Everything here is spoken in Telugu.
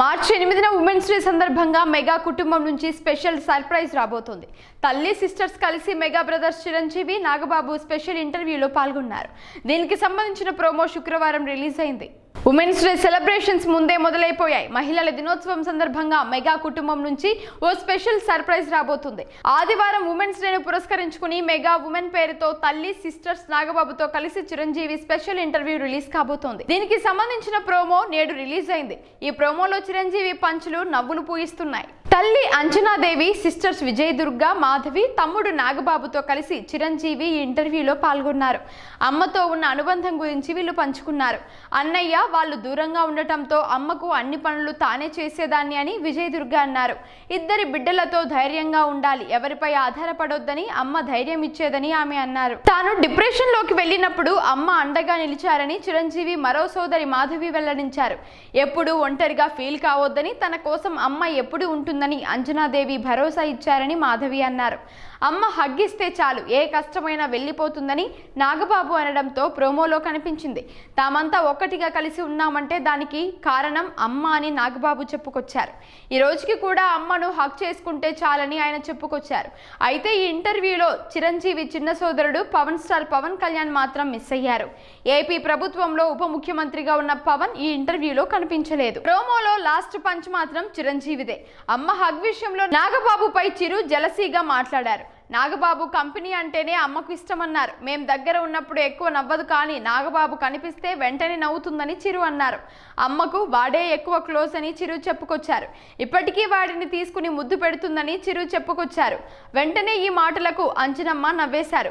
మార్చి ఎనిమిదిన ఉమెన్స్ డే సందర్భంగా మెగా కుటుంబం నుంచి స్పెషల్ సర్ప్రైజ్ రాబోతోంది. తల్లి సిస్టర్స్ కలిసి mega brothers Chiranjeevi Nagababu special ఇంటర్వ్యూలో పాల్గొన్నారు. దీనికి సంబంధించిన ప్రోమో శుక్రవారం రిలీజ్ అయింది. ఉమెన్స్ డే సెలబ్రేషన్స్ ముందే మొదలైపోయాయి. మహిళల దినోత్సవం సందర్భంగా మెగా కుటుంబం నుంచి ఓ స్పెషల్ సర్ప్రైజ్ రాబోతుంది. ఆదివారం ఉమెన్స్ డేను పురస్కరించుకుని మెగా ఉమెన్ పేరుతో తల్లి సిస్టర్స్ నాగబాబుతో కలిసి చిరంజీవి స్పెషల్ ఇంటర్వ్యూ రిలీజ్ కాబోతోంది. దీనికి సంబంధించిన ప్రోమో నేడు రిలీజ్ అయింది. ఈ ప్రోమోలో చిరంజీవి పంచులు నవ్వులు పూయిస్తున్నాయి. తల్లి అంజనాదేవి సిస్టర్స్ విజయ్ దుర్గా మాధవి తమ్ముడు నాగబాబుతో కలిసి చిరంజీవి ఈ ఇంటర్వ్యూలో పాల్గొన్నారు. అమ్మతో ఉన్న అనుబంధం గురించి వీళ్ళు పంచుకున్నారు. అన్నయ్య వాళ్ళు దూరంగా ఉండటంతో అమ్మకు అన్ని పనులు తానే చేసేదాన్ని అని విజయ్ దుర్గా అన్నారు. ఇద్దరి బిడ్డలతో ధైర్యంగా ఉండాలి ఎవరిపై ఆధారపడొద్దని అమ్మ ధైర్యం ఇచ్చేదని ఆమె అన్నారు. తాను డిప్రెషన్లోకి వెళ్ళినప్పుడు అమ్మ అండగా నిలిచారని చిరంజీవి మరో సోదరి మాధవి వెల్లడించారు. ఎప్పుడు ఒంటరిగా ఫీల్ కావద్దని తన కోసం అమ్మ ఎప్పుడు ఉంటుంది ఉంటుందని అంజనాదేవి భరోసా ఇచ్చారని మాధవి అన్నారు. అమ్మ హగ్గిస్తే చాలు ఏ కష్టమైనా వెళ్ళిపోతుందని నాగబాబు అనడంతో ప్రోమోలో కనిపించింది. తామంతా ఒక్కటిగా కలిసి ఉన్నామంటే దానికి కారణం అమ్మ అని నాగబాబు చెప్పుకొచ్చారు. ఈ రోజుకి కూడా అమ్మను హక్ చేసుకుంటే చాలని ఆయన చెప్పుకొచ్చారు. అయితే ఈ ఇంటర్వ్యూలో చిరంజీవి చిన్న సోదరుడు పవన్ స్టార్ పవన్ కళ్యాణ్ మాత్రం మిస్ అయ్యారు. ఏపీ ప్రభుత్వంలో ఉప ముఖ్యమంత్రిగా ఉన్న పవన్ ఈ ఇంటర్వ్యూలో కనిపించలేదు. ప్రోమోలో లాస్ట్ పంచ్ మాత్రం చిరంజీవిదే. అమ్మ హగ్ విషయంలో నాగబాబుపై చిరు జలసీగా మాట్లాడారు. నాగబాబు కంపెనీ అంటేనే అమ్మకు ఇష్టమన్నారు. మేం దగ్గర ఉన్నప్పుడు ఎక్కువ నవ్వదు కానీ నాగబాబు కనిపిస్తే వెంటనే నవ్వుతుందని చిరు అన్నారు. అమ్మకు వాడే ఎక్కువ క్లోజ్ అని చిరు చెప్పుకొచ్చారు. ఇప్పటికీ వాడిని తీసుకుని ముద్దు పెడుతుందని చిరు చెప్పుకొచ్చారు. వెంటనే ఈ మాటలకు అంజనమ్మ నవ్వేశారు.